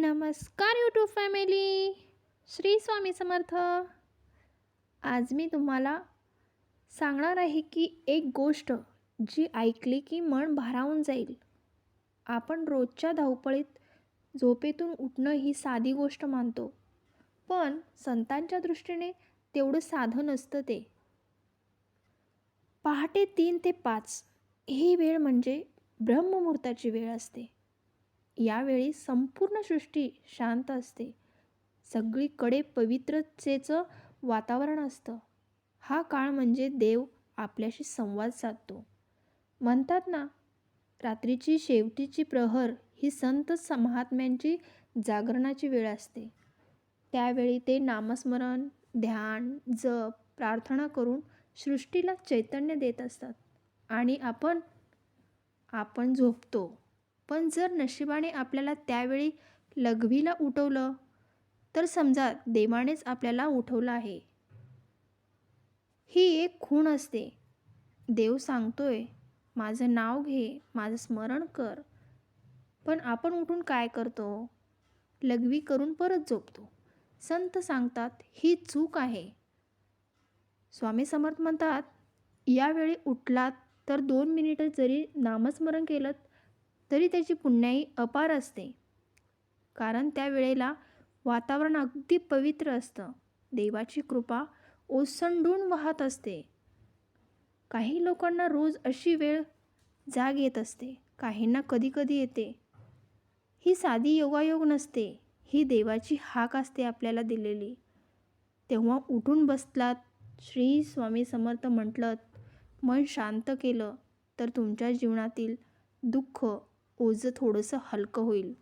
नमस्कार YouTube family Shri Swami Samarth. आज मी तुम्हाला सांगणार आहे की एक गोष्ट जी ऐकली की मन भारावून जाईल. आपण रोजच्या धावपळीत झोपेतून उठणं ही साधी गोष्ट मानतो. पण संतांच्या दृष्टीने तेवढं साधं नसतं ते. पहाटे तीन ते पाच ही वेळ म्हणजे ब्रह्ममुहूर्ताची वेळ असते. यावेळी संपूर्ण सृष्टी शांत असते. सगळीकडे पवित्रतेचं वातावरण असतं. हा काळ म्हणजे देव आपल्याशी संवाद साधतो. म्हणतात ना रात्रीची शेवटीची प्रहर ही संत महात्म्यांची जागरणाची वेळ असते. त्यावेळी ते नामस्मरण ध्यान जप प्रार्थना करून सृष्टीला चैतन्य देत असतात. आणि आपण आपण झोपतो. पण जर नशिबाने आपल्याला त्यावेळी लघवीला उठवलं तर समजा देवानेच आपल्याला उठवलं आहे. ही एक खूण असते. देव सांगतोय माझं नाव घे माझं स्मरण कर. पण आपण उठून काय करतो? लघवी करून परत झोपतो. संत सांगतात ही चूक आहे. स्वामी समर्थ म्हणतात यावेळी उठलात तर दोन मिनिटं जरी नामस्मरण केलं तरी त्याची पुण्याई अपार असते. कारण त्यावेळेला वातावरण अगदी पवित्र असतं. देवाची कृपा ओसंडून वाहत असते. काही लोकांना रोज अशी वेळ जाग येत असते. काहींना कधीकधी येते. ही साधी योगायोग नसते. ही देवाची हाक असते आपल्याला दिलेली. तेव्हा उठून बसलात श्री स्वामी समर्थ म्हटलं मन शांत केलं तर तुमच्या जीवनातील दुःख ओझं थोडंसं हलकं होईल.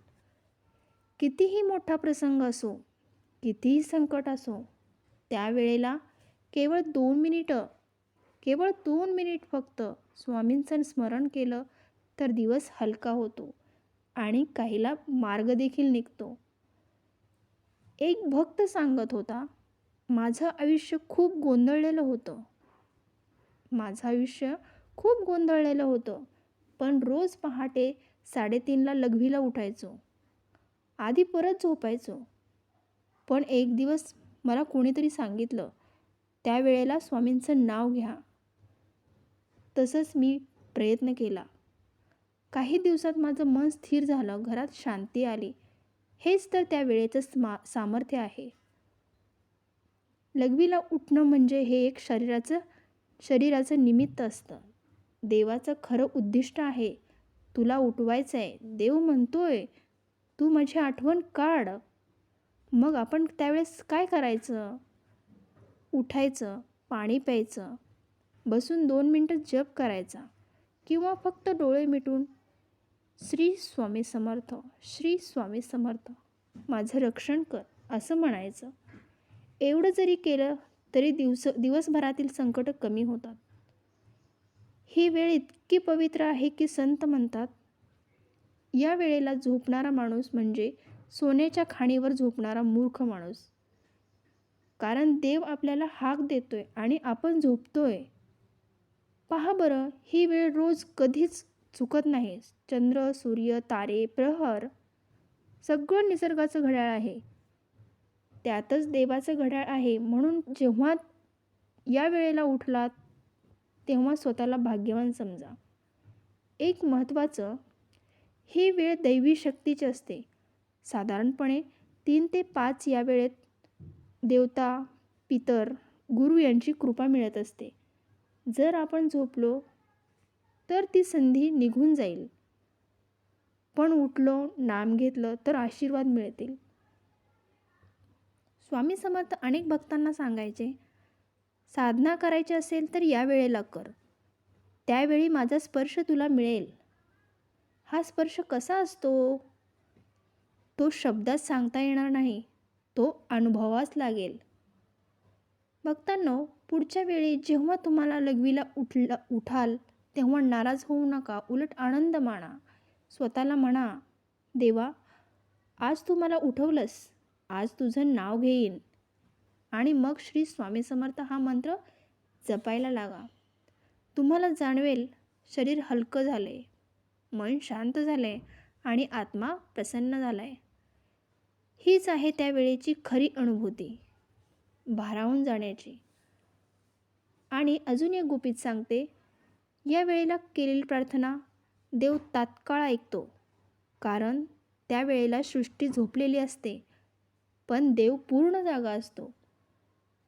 कितीही मोठा प्रसंग असो कितीही संकट असो त्यावेळेला केवळ दोन मिनिटं केवळ दोन मिनिट फक्त स्वामींचं स्मरण केलं तर दिवस हलका होतो आणि काहीला मार्ग देखील निघतो. एक भक्त सांगत होता माझं आयुष्य खूप गोंधळलेलं होतं. माझं आयुष्य खूप गोंधळलेलं होतं पण रोज पहाटे साडेतीनला लघवीला उठायचो. आधी परत झोपायचो. पण एक दिवस मला कोणीतरी सांगितलं त्यावेळेला स्वामींचं नाव घ्या. तसंच मी प्रयत्न केला. काही दिवसात माझं मन स्थिर झालं घरात शांती आली. हेच तर त्या वेळेचं स्मा सामर्थ्य आहे. लघवीला उठणं म्हणजे हे एक शरीराचं शरीराचं निमित्त असतं. देवाचं खरं उद्दिष्ट आहे. तुला उठवायचं आहे देव म्हणतोय तू माझी आठवण काढ. मग आपण त्यावेळेस काय करायचं? उठायचं पाणी प्यायचं बसून दोन मिनटं जप करायचा किंवा फक्त डोळे मिटून श्री स्वामी समर्थ श्री स्वामी समर्थ माझं रक्षण कर असं म्हणायचं. एवढं जरी केलं तरी दिवस दिवसभरातील संकटं कमी होतात. ही वेळ इतकी पवित्र आहे की संत म्हणतात या वेळेला झोपणारा माणूस म्हणजे सोन्याच्या खाणीवर झोपणारा मूर्ख माणूस. कारण देव आपल्याला हाक देतोय आणि आपण झोपतोय. पहा बरं ही वेळ रोज कधीच चुकत नाही. चंद्र सूर्य तारे प्रहर सगळं निसर्गाचं घड्याळ आहे. त्यातच देवाचं घड्याळ आहे. म्हणून जेव्हा या वेळेला उठलात तेव्हा स्वतःला भाग्यवान समजा. एक महत्त्वाचं ही वेळ दैवी शक्तीची असते. साधारणपणे तीन ते पाच या वेळेत देवता पितर गुरु यांची कृपा मिळत असते. जर आपण झोपलो तर ती संधी निघून जाईल. पण उठलो नाम घेतलं तर आशीर्वाद मिळतील. स्वामी समर्थ अनेक भक्तांना सांगायचे साधना करायची असेल तर या वेळेला कर. त्यावेळी माझा स्पर्श तुला मिळेल. हा स्पर्श कसा असतो? तो शब्दात सांगता येणार नाही. तो अनुभवाच लागेल. भक्तांनो पुढच्या वेळी जेव्हा तुम्हाला लघवीला उठला उठाल तेव्हा नाराज होऊ नका. उलट आनंद माना. स्वतःला म्हणा देवा आज तू मला उठवलंस. आज तुझं नाव घेईन. आणि मग श्री स्वामी समर्थ हा मंत्र जपायला लागा. तुम्हाला जाणवेल शरीर हलकं झालं आहे मन शांत झालं आहे आणि आत्मा प्रसन्न झाला आहे हीच आहे त्यावेळेची खरी अनुभूती. भारावून जाण्याची. आणि अजून एक गुपित सांगते. या वेळेला केलेली प्रार्थना देव तात्काळ ऐकतो. कारण त्यावेळेला सृष्टी झोपलेली असते पण देव पूर्ण जागा असतो.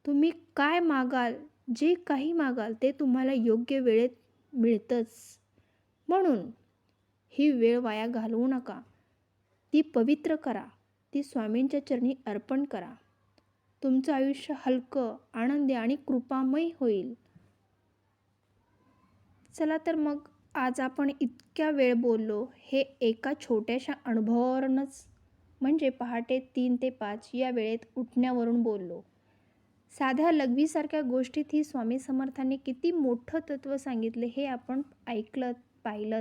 तुम्ही काय मागाल जे काही मागाल ते तुम्हाला योग्य वेळेत मिळतंच. म्हणून ही वेळ वाया घालवू नका. ती पवित्र करा. ती स्वामींच्या चरणी अर्पण करा. तुमचं आयुष्य हलकं आनंदी आणि कृपामय होईल. चला तर मग आज आपण इतक्या वेळ बोललो हे एका छोट्याशा अनुभवावरूनच म्हणजे पहाटे तीन ते पाच या वेळेत उठण्यावरून बोललो. साध्या लघवीसारख्या गोष्टीत ही स्वामी समर्थांनी किती मोठं तत्त्व सांगितले हे आपण ऐकलं पाहिलं.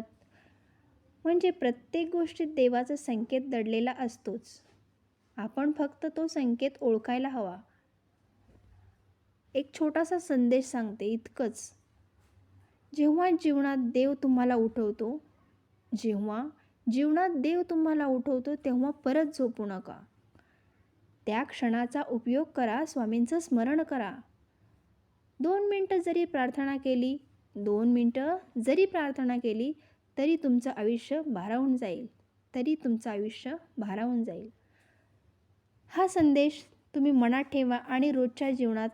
म्हणजे प्रत्येक गोष्टीत देवाचा संकेत दडलेला असतोच. आपण फक्त तो संकेत ओळखायला हवा. एक छोटासा संदेश सांगते इतकंच. जेव्हा जीवनात देव तुम्हाला उठवतो जेव्हा जीवनात देव तुम्हाला उठवतो तेव्हा परत झोपू नका. त्या क्षणाचा उपयोग करा स्वामींचं स्मरण करा. दोन मिनटं जरी प्रार्थना केली दोन मिनटं जरी प्रार्थना केली तरी तुमचं आयुष्य भारावून जाईल. तरी तुमचं आयुष्य भारावून जाईल. हा संदेश तुम्ही मनात ठेवा आणि रोजच्या जीवनात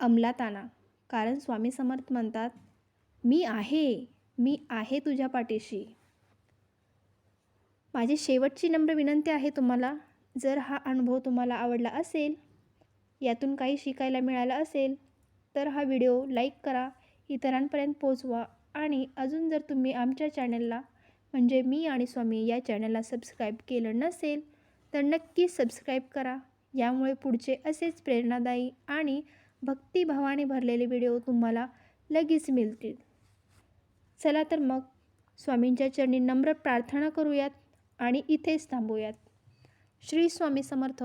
अंमलात आणा. कारण स्वामी समर्थ म्हणतात मी आहे मी आहे तुझ्या पाठीशी. माझी शेवटची नम्र विनंती आहे तुम्हाला. जर हा अनुभव तुम्हाला आवडला असेल यातून काही शिकायला मिळालं असेल तर हा व्हिडिओ लाईक करा इतरांपर्यंत पोचवा आणि अजून जर तुम्ही आमच्या चॅनलला म्हणजे मी आणि स्वामी या चॅनलला सबस्क्राईब केलं नसेल तर नक्की सबस्क्राईब करा. यामुळे पुढचे असेच प्रेरणादायी आणि भक्तिभावाने भरलेले व्हिडिओ तुम्हाला लगेच मिळतील. चला तर मग स्वामींच्या चरणी नम्र प्रार्थना करूयात आणि इथेच थांबूयात. श्री स्वामी समर्थ.